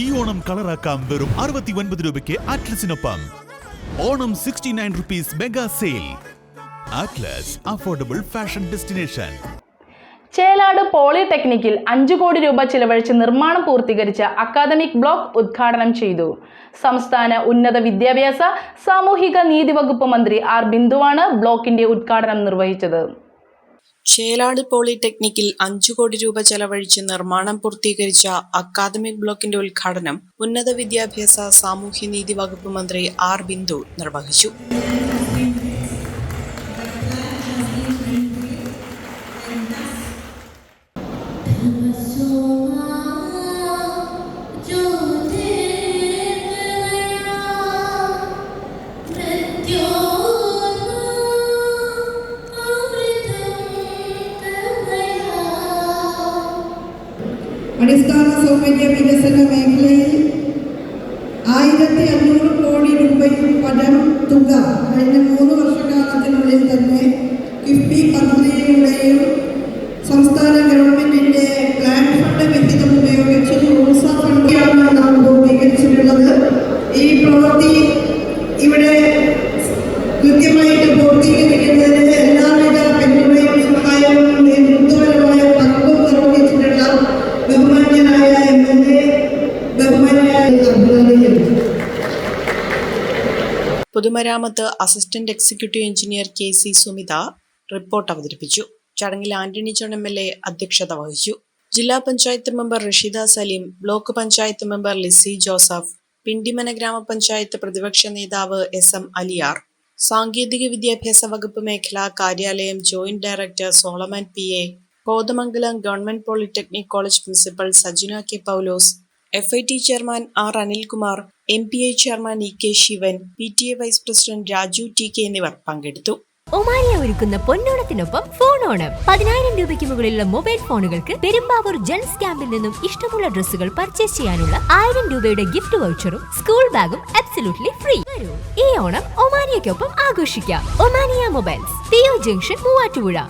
ഈ ഓണം കളറാക്കാം വെറും അറുപത്തി ഒൻപത് രൂപയ്ക്ക് അറ്റ്ലസിനൊപ്പം. Onam sixty nine rupees mega sale Atlas affordable fashion destination Chelad പോളിടെക്നിക്കിൽ അഞ്ചു കോടി രൂപ ചിലവഴിച്ച് നിർമ്മാണം പൂർത്തീകരിച്ച അക്കാദമിക് ബ്ലോക്ക് ഉദ്ഘാടനം ചെയ്തു. സംസ്ഥാന ഉന്നത വിദ്യാഭ്യാസ സാമൂഹിക നീതി വകുപ്പ് മന്ത്രി ആർ ബിന്ദുവാണ് ബ്ലോക്കിന്റെ ഉദ്ഘാടനം നിർവഹിച്ചത്. ചേലാട് പോളിടെക്നിക്കിൽ അഞ്ചു കോടി രൂപ ചെലവഴിച്ച് നിർമ്മാണം പൂർത്തീകരിച്ച അക്കാദമിക് ബ്ലോക്കിന്റെ ഉദ്ഘാടനം ഉന്നത വിദ്യാഭ്യാസ സാമൂഹ്യനീതി വകുപ്പ് മന്ത്രി ആർ ബിന്ദു നിർവഹിച്ചു. അടിസ്ഥാന സൗകര്യ വികസന മേഖലയിൽ ആയിരത്തി അഞ്ഞൂറ് കോടി രൂപയിൽ പരം തുക കഴിഞ്ഞ മൂന്ന് വർഷക്കാലത്തിനുള്ളിൽ തന്നെ കിഫ്ബി പദ്ധതിയുടെയും സംസ്ഥാന ഗവൺമെന്റിന്റെ പ്ലാൻ ഫണ്ട് വിഹിതം ഉപയോഗിച്ച് റൂസ ഫണ്ടാണ് നാം രൂപീകരിച്ചിട്ടുള്ളത്. ഈ പ്രവൃത്തി ഇവിടെ കൃത്യമായിട്ട് പൂർത്തീകരിക്കുന്നതിന് പൊതുമരാമത്ത് assistant executive engineer K C Sumitha report അവതരിപ്പിച്ചു. ചടങ്ങിൽ Antony John M L A അധ്യക്ഷത വഹിച്ചു. ജില്ലാ panchayat member Rasheeda Saleem block panchayat member Lissy Joseph Pindimana ഗ്രാമപഞ്ചായത്ത് പ്രതിപക്ഷ നേതാവ് എസ് എം അലിയാർ സാങ്കേതിക വിദ്യാഭ്യാസ വകുപ്പ് മേഖലാ കാര്യാലയം joint director Solomon P A Kothamangalam government polytechnic college principal Sajina K Paulose F I T chairman R Anilkumar M P I chairman E K Sivan P T A vice president Raju T K എന്നിവർ പങ്കെടുത്തു. ഒമാനിയ ഒരുക്കുന്ന പൊന്നോണത്തിനൊപ്പം phone Onam പതിനായിരം രൂപയ്ക്ക് മുകളിലുള്ള mobile ഫോണുകൾക്ക് Perumbavoor gents ക്യാമ്പിൽ നിന്നും ഇഷ്ടമുള്ള ഡ്രസ്സുകൾ പർച്ചേസ് ചെയ്യാനുള്ള ആയിരം രൂപയുടെ ഗിഫ്റ്റ് വൗച്ചറും സ്കൂൾ ബാഗും അബ്സല്യൂട്ട്ലി ഫ്രീ ഈ ഓണം ഒമാനിയയ്ക്കൊപ്പം ആഘോഷിക്കാം. Omania mobiles Pio junction Muvattupuzha.